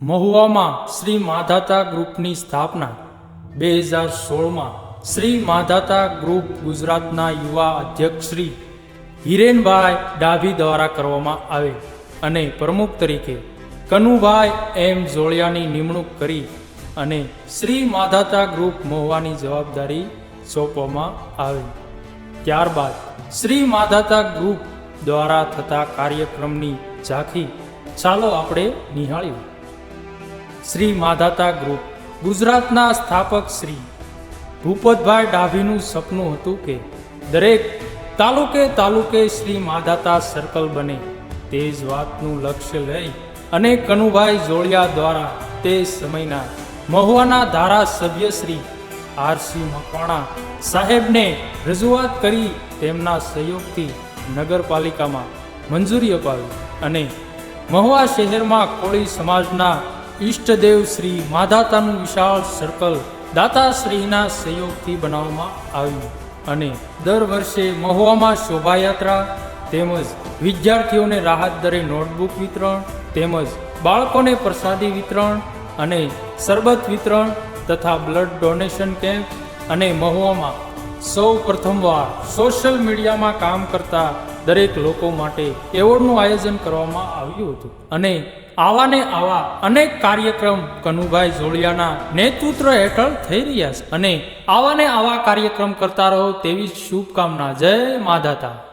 મહુવામાં શ્રી માધાતા ગ્રુપની સ્થાપના બે હજાર સોળમાં શ્રી માધાતા ગ્રુપ ગુજરાતના યુવા અધ્યક્ષ શ્રી હિરેનભાઈ ડાભી દ્વારા કરવામાં આવે અને પ્રમુખ તરીકે કનુભાઈ એમ જોળિયાની નિમણૂક કરી અને શ્રી માધાતા ગ્રુપ મહુવાની જવાબદારી સોંપવામાં આવી. ત્યારબાદ શ્રી માધાતા ગ્રુપ દ્વારા થતા કાર્યક્રમની ઝાંખી ચાલો આપણે નિહાળ્યું શ્રી માધાતા ગ્રુપ, ગુજરાતના સ્થાપક શ્રી ભૂપતભાઈ ડાભીનું સપનું હતું કે દરેક તાલુકે તાલુકે શ્રી માધાતા સર્કલ બને. તે જ વાતનું લક્ષ્ય લઈ અને કનુભાઈ જોડિયા દ્વારા તે સમયના મહુવાના ધારાસભ્ય શ્રી આરસી મકવાણા સાહેબને રજૂઆત કરી તેમના સહયોગથી નગરપાલિકામાં મંજૂરી અપાવી અને મહુવા શહેરમાં કોળી સમાજના ઈષ્ટદેવ શ્રી માધાતાનું વિશાળ સર્કલ દાતાશ્રીના સહયોગથી બનાવવામાં આવ્યું. અને દર વર્ષે મહુવામાં શોભાયાત્રા તેમજ વિદ્યાર્થીઓને રાહત દરે નોટબુક વિતરણ, તેમજ બાળકોને પ્રસાદી વિતરણ અને શરબત વિતરણ તથા બ્લડ ડોનેશન કેમ્પ અને મહુવામાં સૌ પ્રથમવાર સોશિયલ મીડિયામાં કામ કરતા દરેક લોકો માટે એવોર્ડનું આયોજન કરવામાં આવ્યું હતું. અને આવા ને આવા અનેક કાર્યક્રમ કનુભાઈ જોડિયાના નેતૃત્વ હેઠળ થઈ રહ્યા છે. અને આવા ને આવા કાર્યક્રમ કરતા રહો તેવી શુભકામના. જય માધાતા